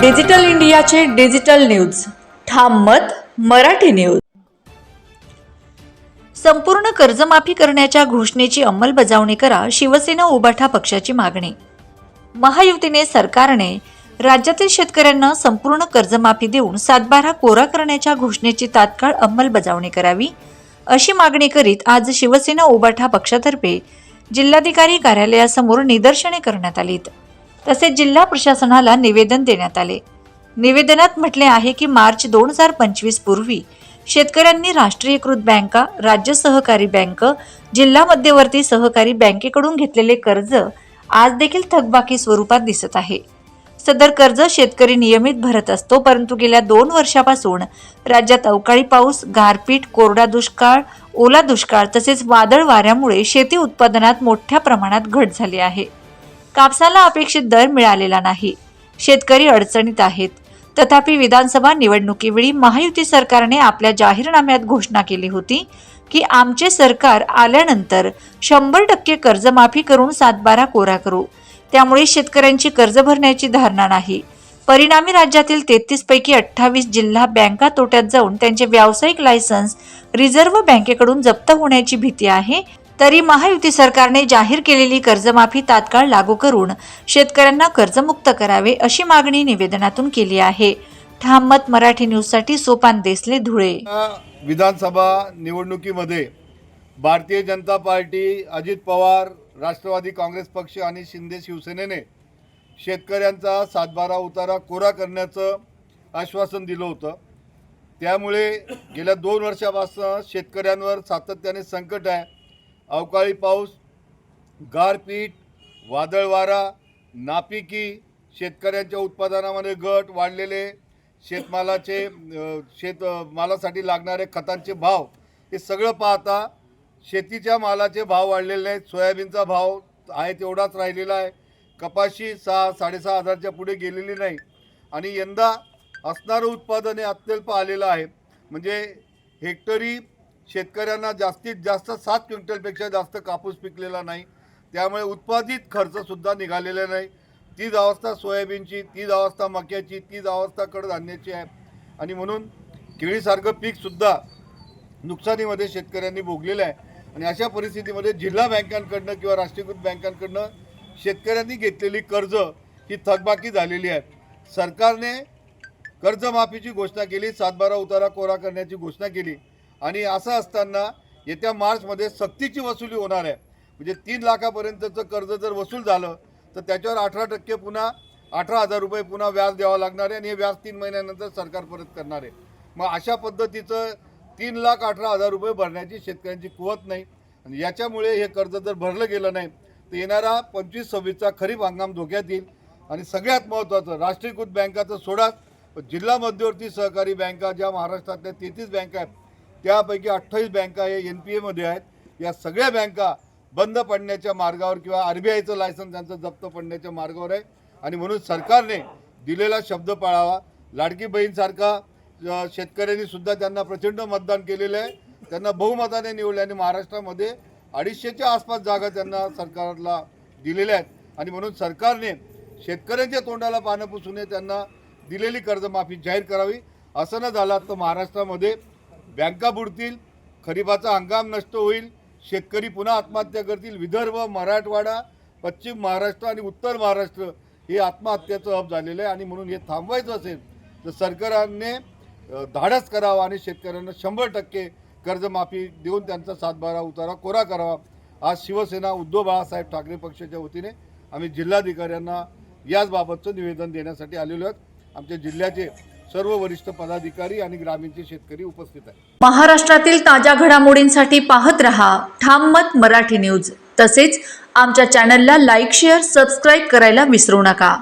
Digital इंडियाचे digital news. ठाम मत मराठी न्यूज. संपूर्ण कर्जमाफी करण्याच्या घोषणेची अंमलबजावणी करा शिवसेना उबाठा पक्षाची मागणी. महायुतीने सरकारने राज्यातील शेतकऱ्यांना संपूर्ण कर्जमाफी देऊन सातबारा कोरा करण्याच्या घोषणेची तात्काळ अंमलबजावणी करावी अशी मागणी करीत आज शिवसेना उबाठा पक्षातर्फे जिल्हाधिकारी कार्यालयासमोर निदर्शने करण्यात आलीत. तसेच जिल्हा प्रशासनाला निवेदन देण्यात आले. निवेदनात म्हटले आहे की मार्च दोन हजार पंचवीस पूर्वी शेतकऱ्यांनी राष्ट्रीयकृत बँका राज्य सहकारी बँक जिल्हा मध्यवर्ती सहकारी बँकेकडून घेतलेले कर्ज आज देखील थकबाकी स्वरूपात दिसत आहे. सदर कर्ज शेतकरी नियमित भरत असतो परंतु गेल्या दोन वर्षापासून राज्यात अवकाळी पाऊस गारपीट कोरडा दुष्काळ ओला दुष्काळ तसेच वादळ वाऱ्यामुळे शेती उत्पादनात मोठ्या प्रमाणात घट झाली आहे. कापसाला अपेक्षित दर मिळालेला नाही. शेतकरी अडचणीत आहेत. तथापि विधानसभा निवडणुकीवेळी महायुती सरकारने आपल्या जाहीरनाम्यात घोषणा केली होती की आमचे सरकार आल्यानंतर शंभर टक्के कर्जमाफी करून सातबारा कोरा करू. त्यामुळे शेतकऱ्यांची कर्ज भरण्याची धारणा नाही. परिणामी राज्यातील तेहतीस पैकी अठ्ठावीस जिल्हा बँका तोट्यात जाऊन त्यांचे व्यावसायिक लायसन्स रिझर्व्ह बँकेकडून जप्त होण्याची भीती आहे. तरी महायुती सरकारने जाहीर केलेली कर्जमाफी तात्काळ लागू करून शेतकऱ्यांना कर्जमुक्त करावे अशी मागणी निवेदनातून केली आहे. ठाम मत मराठी न्यूजसाठी सोपान देसले धुळे. विधानसभा निवडणुकीमध्ये भारतीय जनता पार्टी अजित पवार राष्ट्रवादी काँग्रेस पक्ष आणि शिंदे शिवसेनेने शेतकऱ्यांचा सातबारा उतारा कोरा करण्याचं आश्वासन दिलं होतं. त्यामुळे गेल्या दोन वर्षापासून शेतकऱ्यांवर सातत्याने संकट आहे. अवकाळी पाऊस गारपीट वादळ वारा नापिकी शेतकऱ्यांच्या उत्पादनामध्ये घट वाढलेले शेतमालाचे शेत मालासाठी लागणारे खतांचे भाव हे सगळं पाहता शेतीच्या मालाचे भाव वाढलेले नाहीत सोयाबीनचा भाव आहे तेवढाच राहिलेला आहे. कपाशी सहा साडेसहा हजारच्या पुढे गेलेली नाही. आणि यंदा असणारं उत्पादन हे अत्यल्प आलेलं आहे. म्हणजे हेक्टरी शेतकऱ्यांना जास्तीत जास्त सात क्विंटलपेक्षा जास्त कापूस पिकलेला नाही. त्यामुळे उत्पादित खर्चसुद्धा निघालेला नाही. तीच अवस्था सोयाबीनची तीच अवस्था मक्याची तीच अवस्था कडधान्याची आहे. आणि म्हणून केळीसारखं पीकसुद्धा नुकसानीमध्ये शेतकऱ्यांनी भोगलेलं आहे. आणि अशा परिस्थितीमध्ये जिल्हा बँकांकडनं किंवा राष्ट्रीयकृत बँकांकडनं शेतकऱ्यांनी घेतलेली कर्ज ही थकबाकी झालेली आहे. सरकारने कर्जमाफीची घोषणा केली सातबारा उतारा कोरा करण्याची घोषणा केली. आणि असं असताना येत्या मार्चमध्ये सक्तीची वसुली होणार आहे. म्हणजे तीन लाखापर्यंतचं कर्ज जर वसूल झालं तर त्याच्यावर अठरा टक्के पुन्हा अठरा हजार रुपये पुन्हा व्याज द्यावं लागणार आहे आणि हे व्याज तीन महिन्यानंतर सरकार परत करणार आहे. मग अशा पद्धतीचं तीन लाख अठरा हजार रुपये भरण्याची शेतकऱ्यांची कुवत नाही. आणि याच्यामुळे हे कर्ज जर भरलं गेलं नाही तर येणारा पंचवीस सव्वीसचा खरीप हंगाम धोक्यात येईल. आणि सगळ्यात महत्त्वाचं राष्ट्रीयकृत बँकाचं सोडा. जिल्हा मध्यवर्ती सहकारी बँका ज्या महाराष्ट्रातल्या तेहतीस बँका आहेत त्यापैकी अठ्ठावीस बँका हे एन पी एमध्ये आहेत. या सगळ्या बँका बंद पडण्याच्या मार्गावर किंवा आर बी आयचं लायसन्स त्यांचं जप्त पडण्याच्या मार्गावर आहे. आणि म्हणून सरकारने दिलेला शब्द पाळावा. लाडकी बहीणसारखा शेतकऱ्यांनी सुद्धा त्यांना प्रचंड मतदान केलेलं आहे. त्यांना बहुमताने निवडले आणि महाराष्ट्रामध्ये अडीचशेच्या आसपास जागा त्यांना सरकारला दिलेल्या आहेत. आणि म्हणून सरकारने शेतकऱ्यांच्या तोंडाला पानं पुसू नये त्यांना दिलेली कर्जमाफी जाहीर करावी. असं न झालं तर महाराष्ट्रामध्ये बँका बुडतील खरीपाचा हंगाम नष्ट होईल शेतकरी पुन्हा आत्महत्या करतील. विदर्भ मराठवाडा पश्चिम महाराष्ट्र आणि उत्तर महाराष्ट्र हे आत्महत्याचं हब झालेलं आहे आणि म्हणून हे थांबवायचं असेल तर सरकारने धाडस करावा आणि शेतकऱ्यांना शंभर टक्के कर्जमाफी देऊन त्यांचा सातबारा उतारा कोरा करावा. आज शिवसेना उद्धव बाळासाहेब ठाकरे पक्षाच्या वतीने आम्ही जिल्हाधिकाऱ्यांना याचबाबतचं निवेदन देण्यासाठी आलेलो आहोत. आमच्या जिल्ह्याचे सर्व वरिष्ठ पदाधिकारी आणि ग्रामीणचे शेतकरी उपस्थित आहेत. महाराष्ट्रातील ताज्या घडामोडींसाठी पाहत रहा ठाम मत मराठी न्यूज. तसेच आमच्या चॅनलला लाईक शेअर सबस्क्राईब करायला विसरू नका.